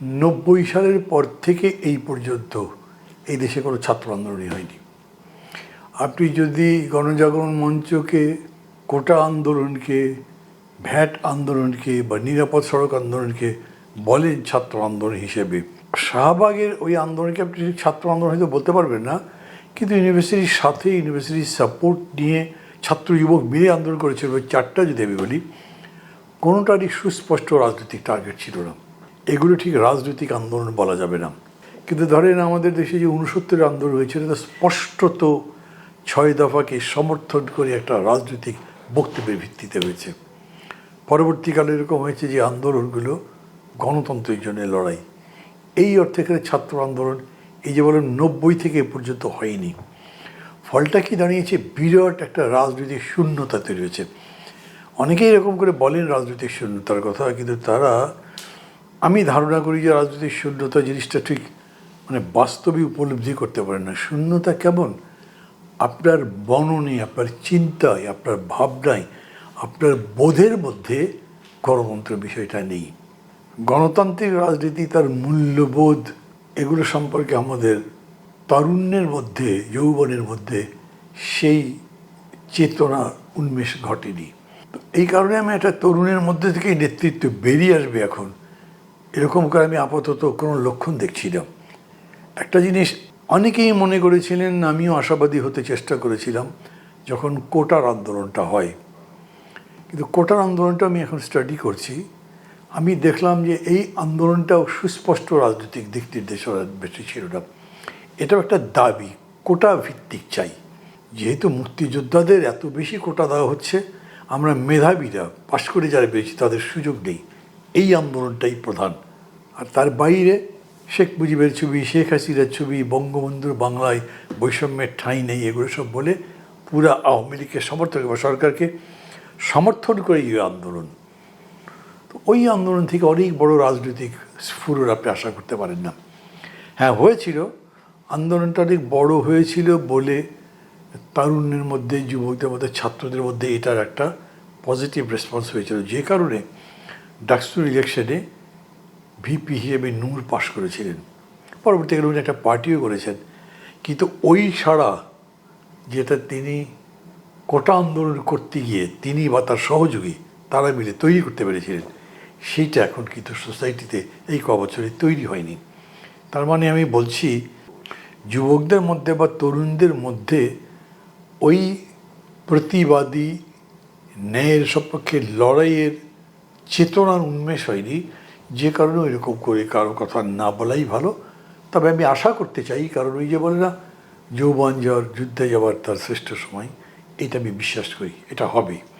নব্বই সালের পর থেকে এই পর্যন্ত এই দেশে কোনো ছাত্র আন্দোলনই হয়নি। আপনি যদি গণজাগরণ মঞ্চকে, কোটা আন্দোলনকে, ভ্যাট আন্দোলনকে বা নিরাপদ সড়ক আন্দোলনকে বলেন ছাত্র আন্দোলন হিসেবে, শাহবাগের ওই আন্দোলনকে আপনি ছাত্র আন্দোলন হয়তো বলতে পারবেন না, কিন্তু ইউনিভার্সিটির সাথে ইউনিভার্সিটির সাপোর্ট নিয়ে ছাত্র যুবক মিলে আন্দোলন করেছিল চারটা যদি আমি বলি, কোনোটারই সুস্পষ্ট রাজনৈতিক টার্গেট ছিল না। এগুলো ঠিক রাজনৈতিক আন্দোলন বলা যাবে না। কিন্তু ধরেন আমাদের দেশে যে উনসত্তরের আন্দোলন হয়েছিল তা স্পষ্টত ছয় দফাকে সমর্থন করে একটা রাজনৈতিক বক্তব্যের ভিত্তিতে হয়েছে। পরবর্তীকালে এরকম হয়েছে যে আন্দোলনগুলো গণতন্ত্রের জন্য লড়াই। এই অর্থে এখানে ছাত্র আন্দোলন, এই যে বলেন নব্বই থেকে পর্যন্ত হয়নি। ফলটা কি দাঁড়িয়েছে? বিরাট একটা রাজনৈতিক শূন্যতা তৈরি হয়েছে। অনেকেই এরকম করে বলেন রাজনৈতিক শূন্যতার কথা, কিন্তু তারা আমি ধারণা করি যে রাজনৈতিক শূন্যতা জিনিসটা ঠিক মানে বাস্তবে উপলব্ধি করতে পারেন না। শূন্যতা কেমন? আপনার বননে, আপনার চিন্তায়, আপনার ভাবনায়, আপনার বোধের মধ্যে গণতন্ত্র বিষয়টা নেই। গণতান্ত্রিক রাজনীতি, তার মূল্যবোধ, এগুলো সম্পর্কে আমাদের তারুণ্যের মধ্যে, যৌবনের মধ্যে সেই চেতনা উন্মেষ ঘটেনি। এই কারণে আমি একটা তরুণের মধ্যে থেকে নেতৃত্ব বেরিয়ে আসবে এখন। এরকম করে আমি আপাতত কোনো লক্ষণ দেখছি না। একটা জিনিস অনেকেই মনে করেছিলেন, আমিও আশাবাদী হতে চেষ্টা করেছিলাম যখন কোটার আন্দোলনটা হয়। কিন্তু কোটার আন্দোলনটা আমি এখন স্টাডি করছি। আমি দেখলাম যে এই আন্দোলনটাও সুস্পষ্ট রাজনৈতিক দিক নির্দেশনা বেশি ছিল না। এটাও একটা দাবি, কোটা ভিত্তিক চাই। যেহেতু মুক্তিযোদ্ধাদের এত বেশি কোটা দেওয়া হচ্ছে, আমরা মেধাবীরা, পাশ করে যারা বেরিয়েছি, তাদের সুযোগ নেই। এই আন্দোলনটাই প্রধান। আর তার বাইরে শেখ মুজিবের ছবি, শেখ হাসিনার ছবি, বঙ্গবন্ধুর বাংলায় বৈষম্যের ঠাঁই নেই, এগুলো সব বলে পুরা আওয়ামী লীগকে সমর্থন বা সরকারকে সমর্থন করে এই আন্দোলন। তো ওই আন্দোলন থেকে অনেক বড় রাজনৈতিক স্ফুরর আপনি আশা করতে পারেন না। হ্যাঁ হয়েছিল। আন্দোলনটা অনেক বড় হয়েছিল বলে তারুণ্যের মধ্যে, যুবকদের মধ্যে, ছাত্রদের মধ্যে এটার একটা পজিটিভ রেসপন্স হয়েছিল। যে কারণে ডাকসুর ইলেকশনে ভিপি হিসেবে নূর পাশ করেছিলেন। পরবর্তীকালে উনি একটা পার্টিও করেছেন। কিন্তু ওই ছাড়া যেটা তিনি কোটা আন্দোলন করতে গিয়ে তিনি বা তার সহযোগী তারা মিলে তৈরি করতে পেরেছিলেন, সেইটা এখন কিন্তু সোসাইটিতে এই ক বছরে তৈরি হয়নি। তার মানে আমি বলছি, যুবকদের মধ্যে বা তরুণদের মধ্যে ওই প্রতিবাদী, ন্যায়ের সপক্ষে লড়াইয়ের চেতনার উন্মেষ হয়নি। যে কারণে এরকম করে কারও কথা না বলাই ভালো। তবে আমি আশা করতে চাই, কারণ ওই যে বলে না, যৌবন যাওয়ার, যুদ্ধে যাওয়ার তার শ্রেষ্ঠ সময়, এটা আমি বিশ্বাস করি, এটা হবে।